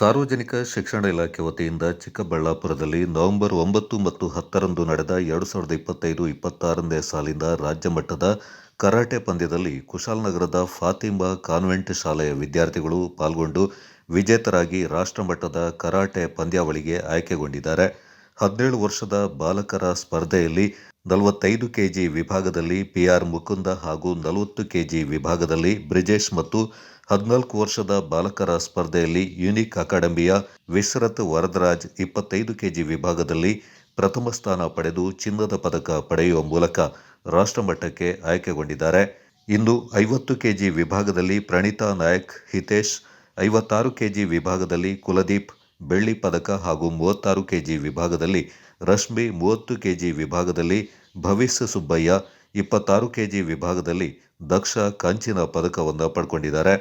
ಸಾರ್ವಜನಿಕ ಶಿಕ್ಷಣ ಇಲಾಖೆ ವತಿಯಿಂದ ಚಿಕ್ಕಬಳ್ಳಾಪುರದಲ್ಲಿ ನವೆಂಬರ್ ಒಂಬತ್ತು ಮತ್ತು ಹತ್ತರಂದು ನಡೆದ ಎರಡು ಸಾವಿರದ ಇಪ್ಪತ್ತೈದು ಇಪ್ಪತ್ತಾರನೇ ಸಾಲಿನ ರಾಜ್ಯ ಮಟ್ಟದ ಕರಾಟೆ ಪಂದ್ಯದಲ್ಲಿ ಕುಶಾಲನಗರದ ಫಾತಿಮಾ ಕಾನ್ವೆಂಟ್ ಶಾಲೆಯ ವಿದ್ಯಾರ್ಥಿಗಳು ಪಾಲ್ಗೊಂಡು ವಿಜೇತರಾಗಿ ರಾಷ್ಟ್ರಮಟ್ಟದ ಕರಾಟೆ ಪಂದ್ಯಾವಳಿಗೆ ಆಯ್ಕೆಗೊಂಡಿದ್ದಾರೆ. ಹದಿನೇಳು ವರ್ಷದ ಬಾಲಕರ ಸ್ಪರ್ಧೆಯಲ್ಲಿ ನಲವತ್ತೈದು ಕೆಜಿ ವಿಭಾಗದಲ್ಲಿ ಪಿ ಆರ್ ಮುಕುಂದ ಹಾಗೂ ನಲವತ್ತು ಕೆಜಿ ವಿಭಾಗದಲ್ಲಿ ಬ್ರಿಜೇಶ್ ಮತ್ತು ಹದಿನಾಲ್ಕು ವರ್ಷದ ಬಾಲಕರ ಸ್ಪರ್ಧೆಯಲ್ಲಿ ಯುನಿಕ್ ಅಕಾಡೆಮಿಯ ವಿಶ್ರತ್ ವರದರಾಜ್ ಇಪ್ಪತ್ತೈದು ಕೆಜಿ ವಿಭಾಗದಲ್ಲಿ ಪ್ರಥಮ ಸ್ಥಾನ ಪಡೆದು ಚಿನ್ನದ ಪದಕ ಪಡೆಯುವ ಮೂಲಕ ರಾಷ್ಟ್ರಮಟ್ಟಕ್ಕೆ ಆಯ್ಕೆಗೊಂಡಿದ್ದಾರೆ. ಇಂದು ಐವತ್ತು ಕೆಜಿ ವಿಭಾಗದಲ್ಲಿ ಪ್ರಣೀತಾ ನಾಯಕ್, ಹಿತೇಶ್ ಐವತ್ತಾರು ಕೆಜಿ ವಿಭಾಗದಲ್ಲಿ ಕುಲದೀಪ್ ಬೆಳ್ಳಿ ಪದಕ ಹಾಗೂ ಮೂವತ್ತಾರು ಕೆಜಿ ವಿಭಾಗದಲ್ಲಿ ರಶ್ಮಿ ಮೂವತ್ತು ಕೆಜಿ ವಿಭಾಗದಲ್ಲಿ ಭವಿಸ್ ಸುಬ್ಬಯ್ಯ, ಇಪ್ಪತ್ತಾರು ಕೆಜಿ ವಿಭಾಗದಲ್ಲಿ ದಕ್ಷ ಕಂಚಿನ ಪದಕವನ್ನು ಪಡ್ಕೊಂಡಿದ್ದಾರೆ.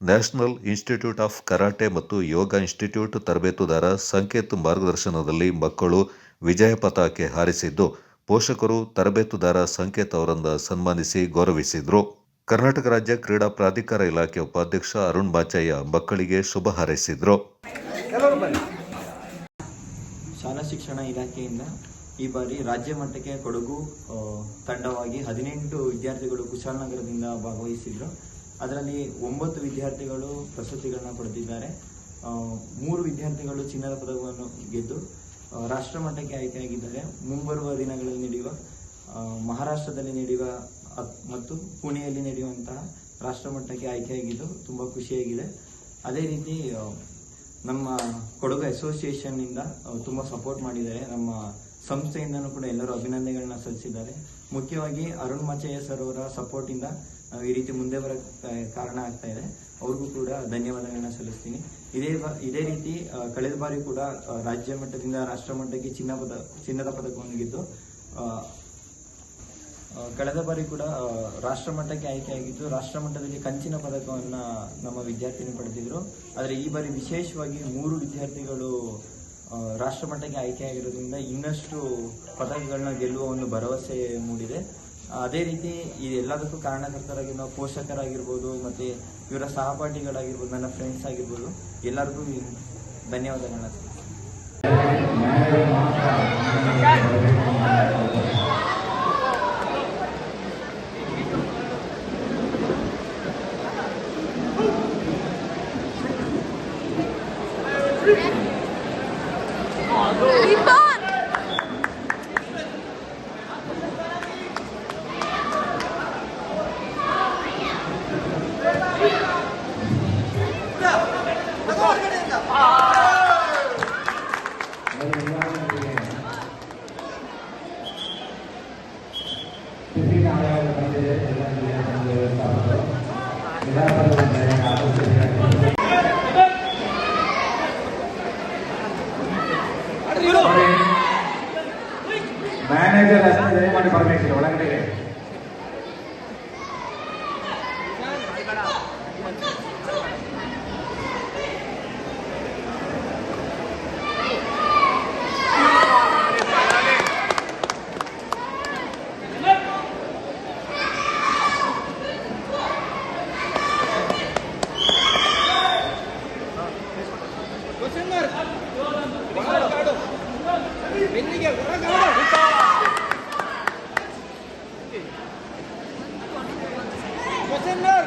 ನ್ಯಾಷನಲ್ ಇನ್ಸ್ಟಿಟ್ಯೂಟ್ ಆಫ್ ಕರಾಟೆ ಮತ್ತು ಯೋಗ ಇನ್ಸ್ಟಿಟ್ಯೂಟ್ ತರಬೇತುದಾರ ಸಂಕೇತ್ ಮಾರ್ಗದರ್ಶನದಲ್ಲಿ ಮಕ್ಕಳು ವಿಜಯ ಪತಾಕೆ ಹಾರಿಸಿದ್ದು, ಪೋಷಕರು ತರಬೇತುದಾರ ಸಂಕೇತ್ ಅವರನ್ನು ಸನ್ಮಾನಿಸಿ ಗೌರವಿಸಿದರು. ಕರ್ನಾಟಕ ರಾಜ್ಯ ಕ್ರೀಡಾ ಪ್ರಾಧಿಕಾರ ಇಲಾಖೆ ಉಪಾಧ್ಯಕ್ಷ ಅರುಣ್ ಬಾಚಯ್ಯ ಮಕ್ಕಳಿಗೆ ಶುಭ ಹಾರೈಸಿದರು. ಶಾಲಾ ಶಿಕ್ಷಣ ಇಲಾಖೆಯಿಂದ ಈ ಬಾರಿ ರಾಜ್ಯ ಮಟ್ಟಕ್ಕೆ ಕೊಡಗು ತಂಡವಾಗಿ ಹದಿನೆಂಟು ವಿದ್ಯಾರ್ಥಿಗಳು ಕುಶಾಲನಗರದಿಂದ ಭಾಗವಹಿಸಿದ್ರು. ಅದರಲ್ಲಿ ಒಂಬತ್ತು ವಿದ್ಯಾರ್ಥಿಗಳು ಪ್ರಶಸ್ತಿಗಳನ್ನ ಪಡೆದಿದ್ದಾರೆ. ಮೂರು ವಿದ್ಯಾರ್ಥಿಗಳು ಚಿನ್ನದ ಪದಕವನ್ನು ಗೆದ್ದು ಆ, ರಾಷ್ಟ್ರ ಮಟ್ಟಕ್ಕೆ ಆಯ್ಕೆಯಾಗಿದ್ದಾರೆ. ಮುಂಬರುವ ದಿನಗಳಲ್ಲಿ ನಡೆಯುವ ಮಹಾರಾಷ್ಟ್ರದಲ್ಲಿ ನಡೆಯುವ ಮತ್ತು ಪುಣೆಯಲ್ಲಿ ನಡೆಯುವಂತಹ ರಾಷ್ಟ್ರ ಮಟ್ಟಕ್ಕೆ ಆಯ್ಕೆಯಾಗಿದ್ದು ತುಂಬ ಖುಷಿಯಾಗಿದೆ. ಅದೇ ರೀತಿ ನಮ್ಮ ಕೊಡಗು ಅಸೋಸಿಯೇಷನ್ ಇಂದ ತುಂಬಾ ಸಪೋರ್ಟ್ ಮಾಡಿದ್ದಾರೆ. ನಮ್ಮ ಸಂಸ್ಥೆಯಿಂದನೂ ಕೂಡ ಎಲ್ಲರೂ ಅಭಿನಂದನೆಗಳನ್ನ ಸಲ್ಲಿಸಿದ್ದಾರೆ. ಮುಖ್ಯವಾಗಿ ಅರುಣ್ ಮಾಚಯ್ಯ ಸರ್ ಅವರ ಸಪೋರ್ಟ್ ಇಂದ ಈ ರೀತಿ ಮುಂದೆ ಬರಕ್ಕೆ ಕಾರಣ ಆಗ್ತಾ ಇದೆ. ಅವ್ರಿಗೂ ಕೂಡ ಧನ್ಯವಾದಗಳನ್ನ ಸಲ್ಲಿಸ್ತೀನಿ. ಇದೇ ಇದೇ ರೀತಿ ಕಳೆದ ಬಾರಿ ಕೂಡ ರಾಜ್ಯ ಮಟ್ಟದಿಂದ ರಾಷ್ಟ್ರ ಮಟ್ಟಕ್ಕೆ ಚಿನ್ನ ಪದ ಚಿನ್ನದ ಪದಕವನ್ನು ಗೆದ್ದು ಕಳೆದ ಬಾರಿ ಕೂಡ ರಾಷ್ಟ್ರ ಮಟ್ಟಕ್ಕೆ ಆಯ್ಕೆಯಾಗಿದ್ದು ರಾಷ್ಟ್ರ ಮಟ್ಟದಲ್ಲಿ ಕಂಚಿನ ಪದಕವನ್ನ ನಮ್ಮ ವಿದ್ಯಾರ್ಥಿನಿ ಪಡೆದಿದ್ರು. ಆದರೆ ಈ ಬಾರಿ ವಿಶೇಷವಾಗಿ ಮೂರು ವಿದ್ಯಾರ್ಥಿಗಳು ರಾಷ್ಟ್ರ ಮಟ್ಟಕ್ಕೆ ಆಯ್ಕೆಯಾಗಿರೋದ್ರಿಂದ ಇನ್ನಷ್ಟು ಪದಕಗಳನ್ನ ಗೆಲ್ಲುವ ಒಂದು ಭರವಸೆ ಮೂಡಿದೆ. ಅದೇ ರೀತಿ ಈ ಎಲ್ಲದಕ್ಕೂ ನಾವು ಪೋಷಕರಾಗಿರ್ಬೋದು, ಮತ್ತೆ ಇವರ ಸಹಪಾಠಿಗಳಾಗಿರ್ಬೋದು, ನನ್ನ ಫ್ರೆಂಡ್ಸ್ ಆಗಿರ್ಬೋದು, ಎಲ್ಲರಿಗೂ ಧನ್ಯವಾದಗಳನ್ನ ಸಲ್ಲಿಸ್ತೀನಿ. مسنر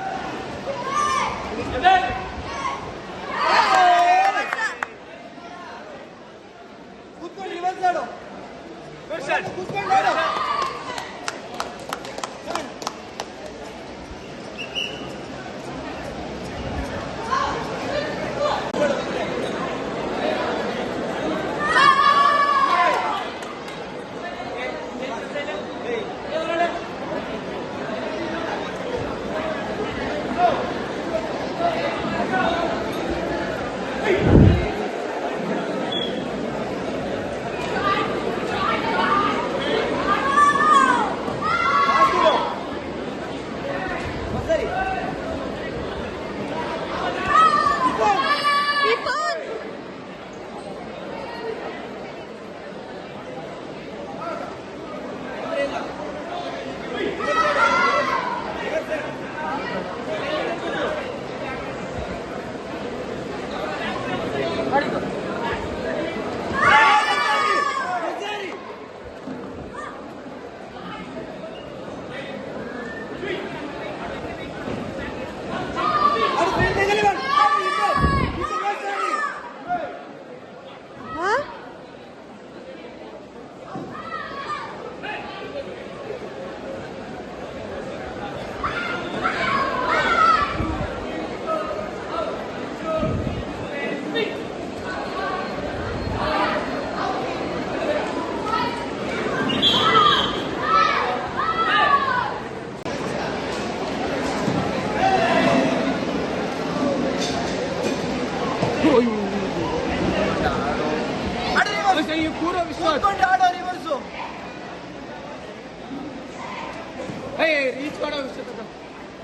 ರೀಚ್ ಮಾಡೋ ವಿಶ್ವಾಸ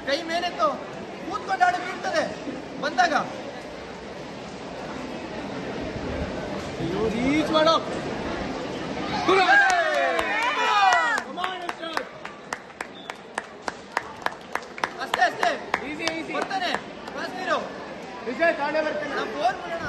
ಕೈ ಮೇಲೆತ್ತು ಕೂತ್ಕೊಂಡು ಆಡಿ ಬೀಳ್ತದೆ. ಬಂದಾಗ. ರೀಚ್ ಮಾಡೋ. ಅಷ್ಟೇ ಅಷ್ಟೇ. ಈಸಿ ಈಸಿ ಬರ್ತಾನೆ. ಕಾಶ್ಮೀರು ವಿಜಯ್ ತಾಳೆ ಬರ್ತಾನೆ. ನಾವು ಫೋನ್ ಮಾಡೋಣ.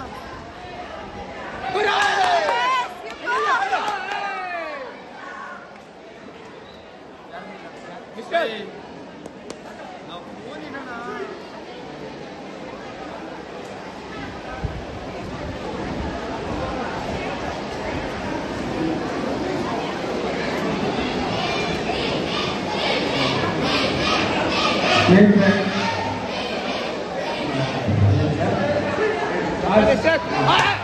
Hadi sen. Aa!